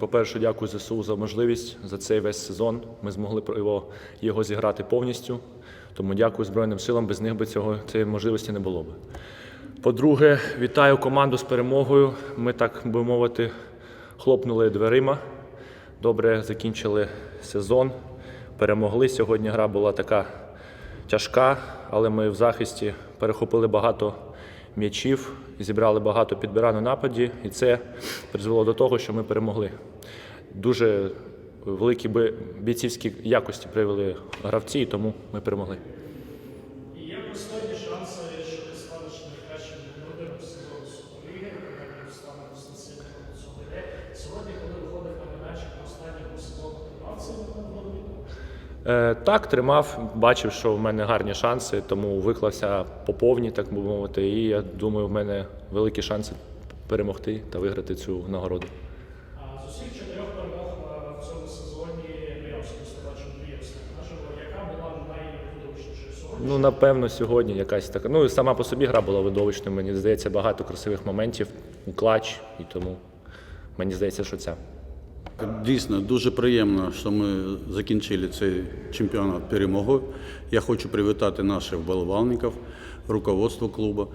По-перше, дякую ЗСУ за можливість за цей весь сезон. Ми змогли його, його зіграти повністю. Тому дякую Збройним силам. Без них би цього цієї можливості не було б. По-друге, вітаю команду з перемогою. Ми, так би мовити, хлопнули дверима. Добре закінчили сезон. Перемогли. Сьогодні гра була така тяжка, але ми в захисті перехопили багато м'ячів, зібрали багато підбирань у нападі, і це призвело до того, що ми перемогли. Дуже великі бійцівські якості привели гравці, і тому ми перемогли. І є пристойні шанси, що ти станеш найкращим володарем сезону Суперліги, коли стане дистанційно цього йде. Сьогодні, коли виходив на майданчик на останньому сезону, тримав цей нагороду? Е, так, тримав, бачив, що в мене гарні шанси, тому виклався по повній, так би мовити. І я думаю, в мене великі шанси перемогти та виграти цю нагороду. А з усіх чотирьох перемог е, в цьому сезоні, ну яка була найвидовищнішою сьогодні? Ну, напевно, сьогодні якась така. Ну, і сама по собі гра була видовищною. Мені здається, багато красивих моментів у клач, і тому мені здається, що ця. Дійсно, дуже приємно, що ми закінчили цей чемпіонат перемогою. Я хочу привітати наших вболівальників, руководство клубу.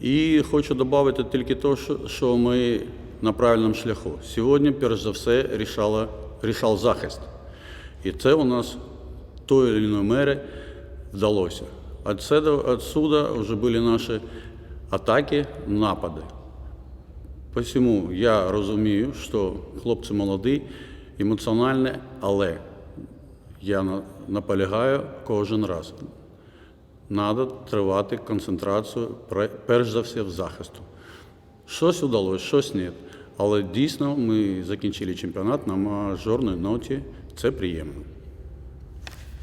І хочу додати тільки те, що- ми на правильному шляху. Сьогодні, перш за все, рішала, рішав захист. І це у нас тої чи мери вдалося. Отсюда вже були наші атаки, напади. Посему я розумію, що хлопці молоді, емоціональні, але я наполягаю кожен раз. Треба тривати концентрацію, перш за все, в захисту. Щось вдалося, щось ні. Але дійсно ми закінчили чемпіонат на мажорній ноті. Це приємно.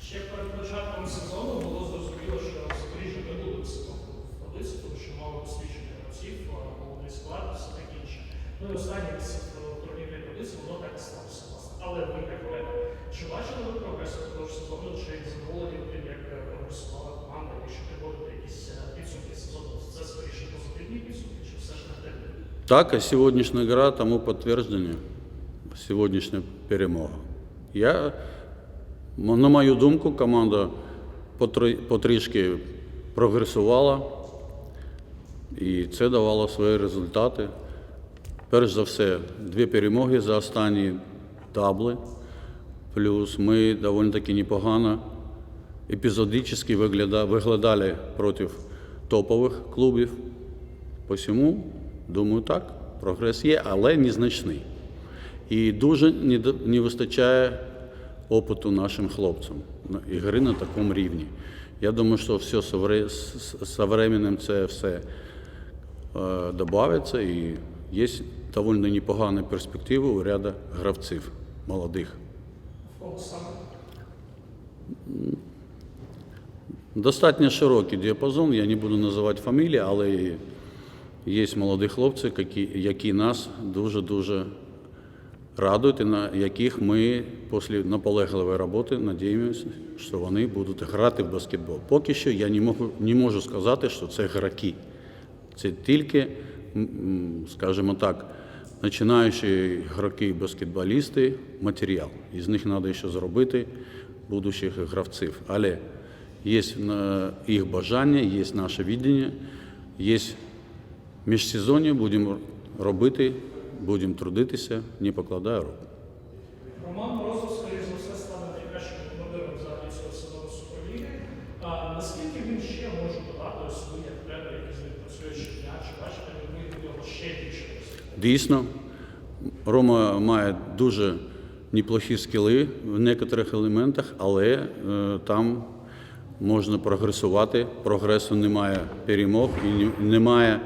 Ще перед початком сезону було зрозуміло, що Запоріжжя не буде сезону в таблиці, тому що мало досвідчених гравців, а молодий склад, все таке інше. Ну і останній місяць в турнірній таблиці воно так і сталося, власне. Але ви як тренер, чи бачили ви прогрес впродовж сезону, чи задоволені тим, як е, прогресувала команда, якщо підводити якісь е, підсумки сезону, це скоріше позитивні підсумки, чи все ж негативні? Так, а сьогоднішня гра тому підтвердження, сьогоднішня перемога. Я, на мою думку, команда потрішки прогресувала, і це давало свої результати. Перш за все, дві перемоги за останні дабли. Плюс ми доволі таки непогано епізодично виглядали проти топових клубів. Посему, думаю, так, прогрес є, але незначний. І дуже не вистачає опиту нашим хлопцям на ігри на такому рівні. Я думаю, що все з- временем це все е, додається і є доволі непогані перспективи у ряду гравців молодих. Достатньо широкий діапазон, я не буду називати фамілії, але є молоді хлопці, які, які нас дуже-дуже радують, і на яких ми після наполегливої роботи надіємося, що вони будуть грати в баскетбол. Поки що я не можу, не можу сказати, що це граки. Це тільки, скажімо так, починаючі гроки баскетболісти матеріал. Із них треба ще зробити будущих гравців. Але є їх бажання, є наше віддання, є міжсезоння, будемо робити, будемо трудитися, не покладая рук. Роман Морозов, скоріш за все, стане найкращим бомбардиром взагалі цього сезону Суперліги. А наскільки він ще може додати ось ви як тренер, який з ним працює щодня, чи бачите ви в нього ще більше? Дійсно, Рома має дуже неплохі скіли в некоторих елементах, але е, там можна прогресувати. Прогресу немає перемог і немає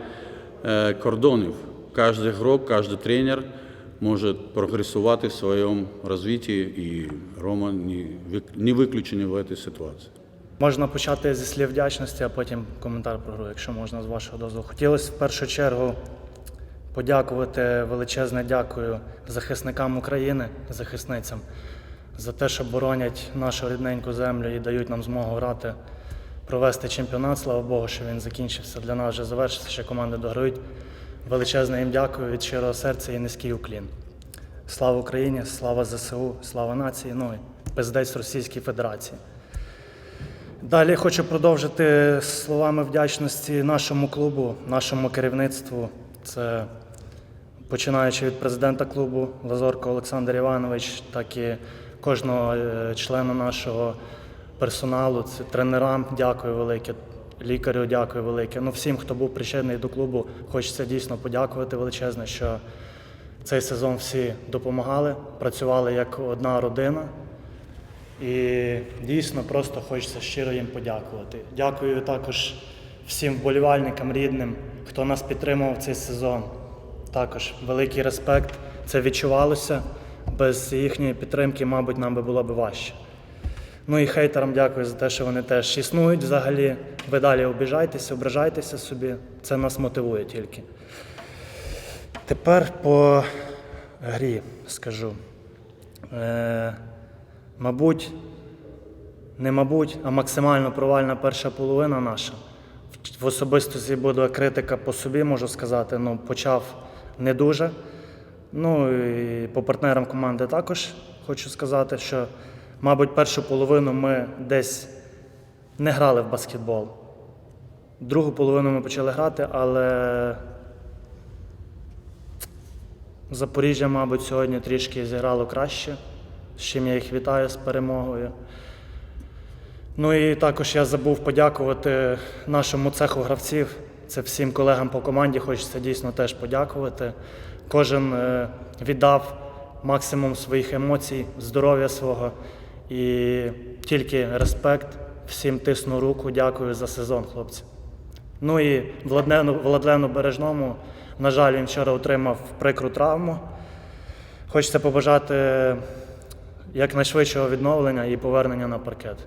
кордонів. Кожен грок, кожен тренер може прогресувати в своєму розвитті, і Рома не вик- не в цій ситуації. Можна почати зі слів вдячності, а потім коментар про гру, якщо можна з вашого дозволу. Хотілося в першу чергу подякувати величезне дякую захисникам України, захисницям за те, що боронять нашу рідненьку землю і дають нам змогу грати, провести чемпіонат. Слава Богу, що він закінчився. Для нас вже завершився, ще команди дограють. Величезне їм дякую від щирого серця і низький уклін. Слава Україні, слава ЗСУ, слава нації, ну і пиздець Російській Федерації. Далі хочу продовжити словами вдячності нашому клубу, нашому керівництву. Це починаючи від президента клубу Лазорко Олександр Іванович, так і кожного е, члена нашого персоналу, це тренерам дякую велике, лікарю дякую велике. Ну, всім, хто був причетний до клубу, хочеться дійсно подякувати величезне, що цей сезон всі допомагали, працювали як одна родина. І дійсно просто хочеться щиро їм подякувати. Дякую також всім вболівальникам рідним, хто нас підтримував цей сезон. Також великий респект. Це відчувалося. Без їхньої підтримки, мабуть, нам би було б важче. Ну і хейтерам дякую за те, що вони теж існують взагалі. Ви далі обіжайтеся, ображайтеся собі. Це нас мотивує тільки. Тепер по грі скажу. Е, мабуть, не мабуть, а максимально провальна перша половина наша. В- особистості буде критика по собі, можу сказати. Ну, почав не дуже. Ну і по партнерам команди також хочу сказати, що, мабуть, першу половину ми десь не грали в баскетбол. Другу половину ми почали грати, але Запоріжжя, мабуть, сьогодні трішки зіграло краще, з чим я їх вітаю з перемогою. Ну і також я забув подякувати нашому цеху гравців. Це всім колегам по команді, хочеться дійсно теж подякувати. Кожен е, віддав максимум своїх емоцій, здоров'я свого. І тільки респект, всім тисну руку, дякую за сезон, хлопці. Ну і Владлену, Владлену Бережному, на жаль, він вчора отримав прикру травму. Хочеться побажати якнайшвидшого відновлення і повернення на паркет.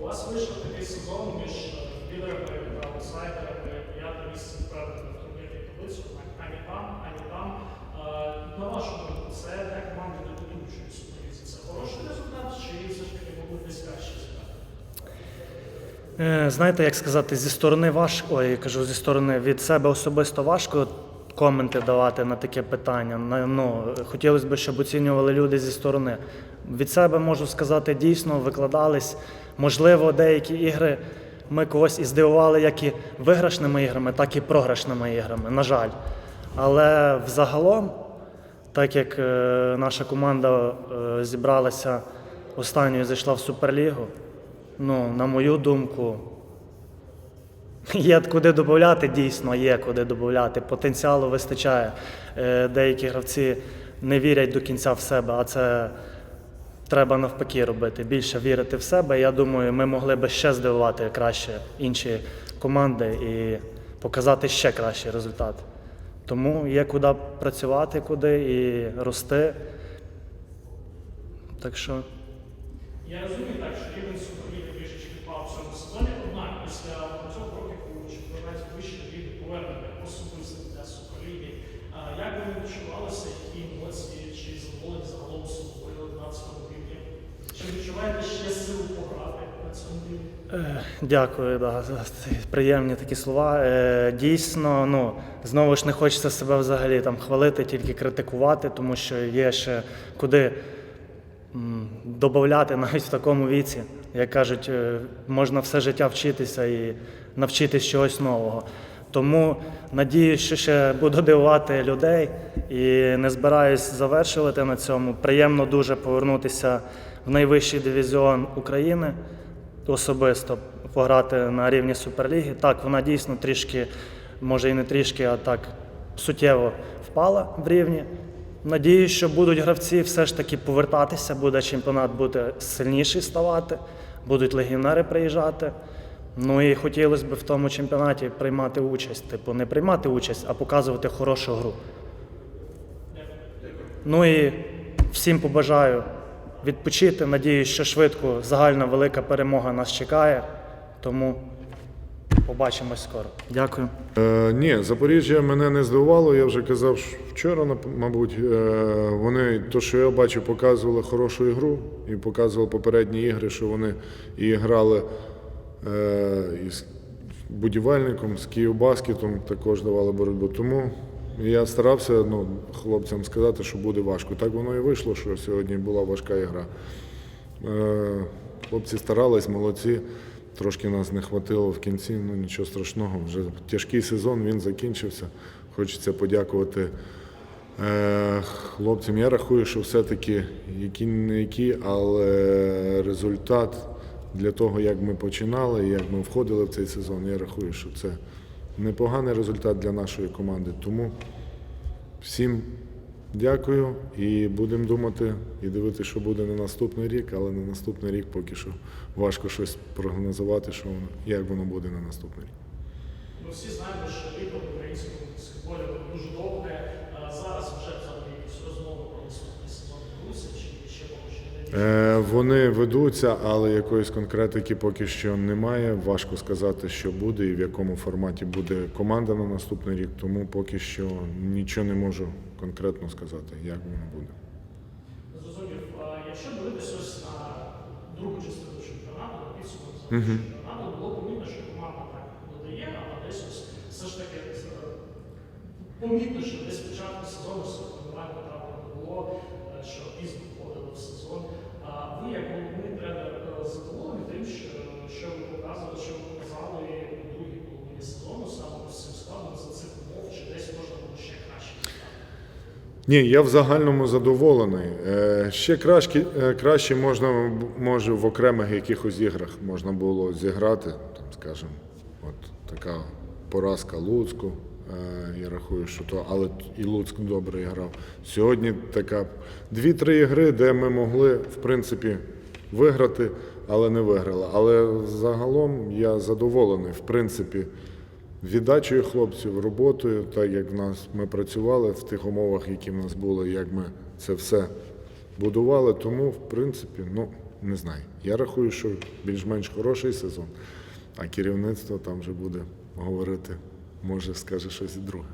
У вас вийшов такий сезон між лідерами та аутсайдерами, п'яте місце впевнено в турнірній таблиці, ані там, ані там. Е, На вашу думку, це для команди не потужної супервізії. Це хороший результат, чи все ж таки мабуть десь кращий результат? Е, Знаєте, як сказати, зі сторони важко, ой, кажу, зі сторони від себе особисто важко коменти давати на таке питання. Ну, хотілося б, щоб оцінювали люди зі сторони. Від себе можу сказати, дійсно викладались. Можливо, деякі ігри ми когось і здивували як і виграшними іграми, так і програшними іграми, на жаль. Але взагалом, так як е, наша команда е, зібралася останньою, зайшла в Суперлігу, ну, на мою думку, є куди додати, дійсно є куди додати. Потенціалу вистачає. Е, Деякі гравці не вірять до кінця в себе, а це треба навпаки робити. Більше вірити в себе. Я думаю, ми могли би ще здивувати краще інші команди і показати ще кращий результат. Тому є куди працювати, куди і рости. Так що. Я розумію так, що рівень суперліги трішечки впав в цьому сезоні, однак після багатьох років у чемпіонаті вищої ліги повернення особисто для суперліги. А Як ви відчувалися, які емоції чи задоволені загалом собою на цьому рівні? Чи відчуваєте ще силу пограти на цьому рівні? Е, Дякую, да, за приємні такі слова. Е, Дійсно, ну знову ж не хочеться себе взагалі там хвалити, тільки критикувати, тому що є ще куди м, додавати навіть в такому віці. Як кажуть, е, можна все життя вчитися і навчитись чогось нового. Тому надіюсь, що ще буду дивувати людей і не збираюсь завершувати на цьому. Приємно дуже повернутися в найвищий дивізіон України особисто пограти на рівні Суперліги. Так, вона дійсно трішки, може і не трішки, а так суттєво впала в рівні. Надіюсь, що будуть гравці все ж таки повертатися, буде чемпіонат бути сильніший ставати, будуть легіонери приїжджати. Ну і хотілося б в тому чемпіонаті приймати участь. Типу, не приймати участь, а показувати хорошу гру. Ну і всім побажаю відпочити. Надіюсь, що швидко загальна велика перемога нас чекає. Тому побачимось скоро. Дякую. Е, ні, Запоріжжя мене не здивувало. Я вже казав вчора, мабуть. Е, вони, то, що я бачу, показували хорошу ігру і показували попередні ігри, що вони і грали е, із будівельником, з Київбаскетом, також давали боротьбу. Тому я старався ну, хлопцям сказати, що буде важко. Так воно і вийшло, що сьогодні була важка ігра. Е, Хлопці старались, молодці. Трошки нас не хватило в кінці, ну нічого страшного. Вже тяжкий сезон, він закінчився. Хочеться подякувати е, хлопцям. Я рахую, що все-таки які не які, але результат для того, як ми починали, як ми входили в цей сезон, я рахую, що це непоганий результат для нашої команди. Тому всім дякую і будемо думати і дивитися, що буде на наступний рік, але на наступний рік поки що важко щось прогнозувати, що воно, як воно буде на наступний рік. Ми всі знаємо, що літо в українському баскетболі дуже довге. Зараз вже Е, вони ведуться, але якоїсь конкретики поки що немає. Важко сказати, що буде і в якому форматі буде команда на наступний рік, тому поки що нічого не можу конкретно сказати, як воно буде. Зрозумів, якщо дивитися ось на другу частину чемпіонату, на підсумок чемпіонату, було помітно, що команда так додає, але десь ось все ж таки е, помітно, що десь початку сезону соревнувань потрапило не було, е, що пізно входили в сезон. А ви, як головний тренер, е, задоволені тим, що, що ви показували, що ви показали у другій половині сезону саме ось цим складом за цих умов, чи десь можна було ще краще? Ні, я в загальному задоволений. Е, Ще краще, краще можна, може, в окремих якихось іграх можна було зіграти, там, скажімо, от така поразка Луцьку. Е, Я рахую, що то, але і Луцьк добре грав. Сьогодні така дві-три ігри, де ми могли, в принципі, виграти, але не виграли. Але загалом я задоволений, в принципі, віддачею хлопців, роботою, так як в нас ми працювали в тих умовах, які в нас були, як ми це все будували. Тому, в принципі, ну не знаю. Я рахую, що більш-менш хороший сезон, а керівництво там вже буде говорити, може скаже щось друге.